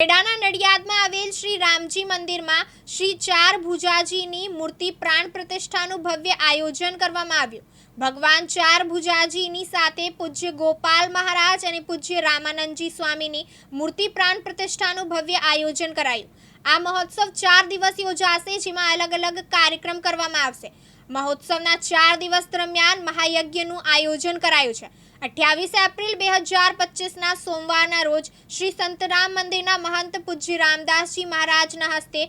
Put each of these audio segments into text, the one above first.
ખેડાના નડિયાદમાં આવેલ શ્રી રામજી મંદિરમાં શ્રી ચાર ભુજાજીની મૂર્તિ પ્રાણ પ્રતિષ્ઠાનું ભવ્ય આયોજન કરવામાં આવ્યું. ભગવાન ચાર ભુજાજીની સાથે પૂજ્ય ગોપાલ મહારાજ અને પૂજ્ય રામાનંદજી સ્વામીની મૂર્તિ પ્રાણ પ્રતિષ્ઠાનું ભવ્ય આયોજન કરાયું. આ મહોત્સવ ચાર દિવસ યોજાશે, જેમાં અલગ અલગ કાર્યક્રમ કરવામાં આવશે. મહોત્સવના ચાર દિવસ દરમિયાન મહાયજ્ઞનું આયોજન કરાયું છે. અઠ્યાવીસ એપ્રિલ બે હજાર પચીસના સોમવારના રોજ શ્રી સંતરામ મંદિરના મહંત પૂજ્ય રામદાસજી મહારાજના હસ્તે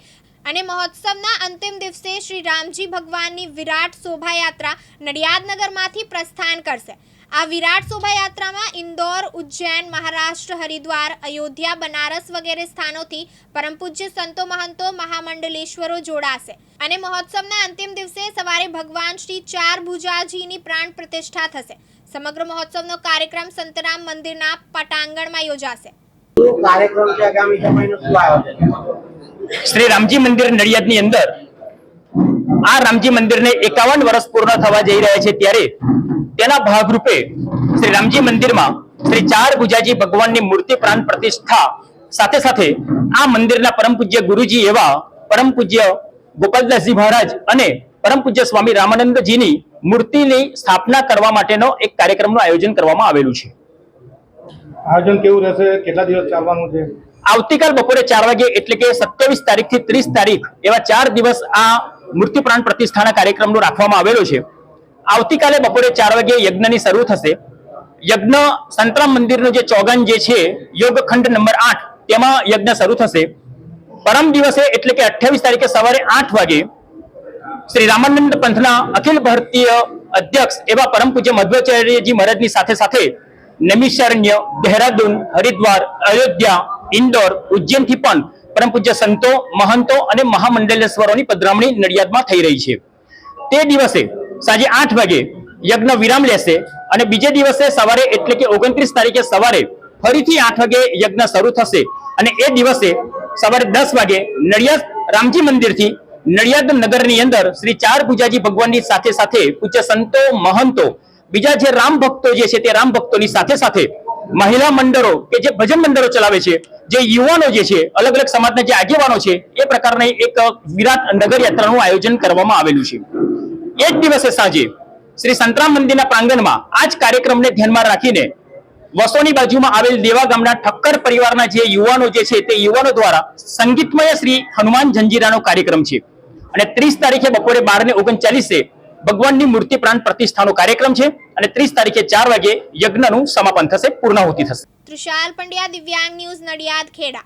અને મહોત્સવના અંતિમ દિવસે શ્રી રામજી ભગવાનની વિરાટ શોભાયાત્રા નડિયાદનગરમાંથી પ્રસ્થાન કરશે. આ વિરાટ શોભાયાત્રામાં ઇન્દોર, ઉજ્જૈન, મહારાષ્ટ્ર, હરિદ્વાર, અયોધ્યા, બનારસ વગેરે સ્થાનોથી પરમ પૂજ્ય સંતો મહંતો મહામંડલેશ્વરો જોડાશે. અને મહોત્સવના અંતિમ દિવસે સવારે ભગવાન શ્રી ચાર ભુજાજીની પ્રાણ પ્રતિષ્ઠા થશે. સમગ્ર મહોત્સવનો કાર્યક્રમ સંતરામ મંદિરના પટાંગણમાં યોજાશે. શ્રી રામજી મંદિર નડિયાદની અંદર આ રામજી મંદિરને એકાવન વર્ષ પૂર્ણ થવા જઈ રહ્યા છે ત્યારે તેના ભાગરૂપે શ્રી રામજી મંદિરમાં શ્રી ચાર ભુજાજી ભગવાનની મૂર્તિ પ્રાણ પ્રતિષ્ઠા સાથે સાથે આ મંદિરના પરમ પૂજ્ય ગુરુજી એવા પરમ પૂજ્ય ગોપાલદાસજી મહારાજ અને પરમ પૂજ્ય સ્વામી રામાનંદજીની મૂર્તિની સ્થાપના કરવા માટેનો એક કાર્યક્રમનું આયોજન કરવામાં આવેલું છે. આયોજન કેવું રહેશે? કેટલા દિવસ ચાલવાનું છે? આવતીકાલ બપોરે ચાર વાગે એટલે કે સત્યાવીસ તારીખથી ત્રીસ તારીખ એવા ચાર દિવસ આ મૃત્યુ પ્રાણ પ્રતિષ્ઠાના કાર્યક્રમનો રાખવામાં આવેલો છે. આવતીકાલે બપોરે ચાર વાગે યજ્ઞની શરૂ થશે. યજ્ઞ સંતરામ મંદિરનું જે ચોગન જે છે, યોગખંડ નંબર આઠ, તેમાં યજ્ઞ શરૂ થશે. પરમ દિવસે એટલે કે અઠ્યાવીસ તારીખે સવારે આઠ વાગે શ્રી રામાનંદ પંથના અખિલ ભારતીય અધ્યક્ષ એવા પરમ પૂજ્ય મધ્વાચાર્યજી મહારાજની સાથે સાથે નૈમિષારણ્ય, દહેરાદૂન, હરિદ્વાર, અયોધ્યા, ઇન્દોર, ઉજ્જૈનથી પણ પરમ પૂજ્ય સંતો, મહંતો અને મહામંડલેશ્વરોની પધરામણી નડિયાદમાં થઈ રહી છે. તે દિવસે સાંજે આઠ વાગે યજ્ઞ વિરામ લેશે અને બીજે દિવસે સવારે એટલે કે ઓગણત્રીસ તારીખે સવારે ફરીથી આઠ વાગે યજ્ઞ શરૂ થશે અને એ દિવસે સવારે દસ વાગે નડિયાદ રામજી મંદિરથી નડિયાદ નગરની અંદર શ્રી ચાર પૂજાજી ભગવાનની સાથે સાથે પૂજ્ય સંતો, મહંતો બીજા જે રામ ભક્તો જે છે તે રામ ભક્તોની સાથે સાથે મહિલા મંડળો કે જે ભજન મંડળો ચલાવે છે, જે યુવાનો જે છે, અલગ અલગ સમાજના જે આગેવાનો છે, એ પ્રકારની એક વિરાટ નગર યાત્રાનું આયોજન કરવામાં આવેલું છે. એ જ દિવસે સાંજે શ્રી સંતરામ મંદિરના પ્રાંગણમાં આ જ કાર્યક્રમને ધ્યાનમાં રાખીને વસોની બાજુમાં આવેલ દેવા ગામના ઠક્કર પરિવારના જે યુવાનો જે છે તે યુવાનો દ્વારા સંગીતમય શ્રી હનુમાન જંજીરાનો કાર્યક્રમ છે. અને ત્રીસ તારીખે બપોરે બાર ને ઓગણચાલીસે ભગવાનની મૂર્તિ પ્રાણ પ્રતિષ્ઠાનો કાર્યક્રમ છે અને ત્રીસ તારીખે ચાર વાગે યજ્ઞનું સમાપન થશે, પૂર્ણાહુતિ થશે. તૃષાલ પંડ્યા, દિવ્યાંગ ન્યૂઝ નડિયાદ, ખેડા.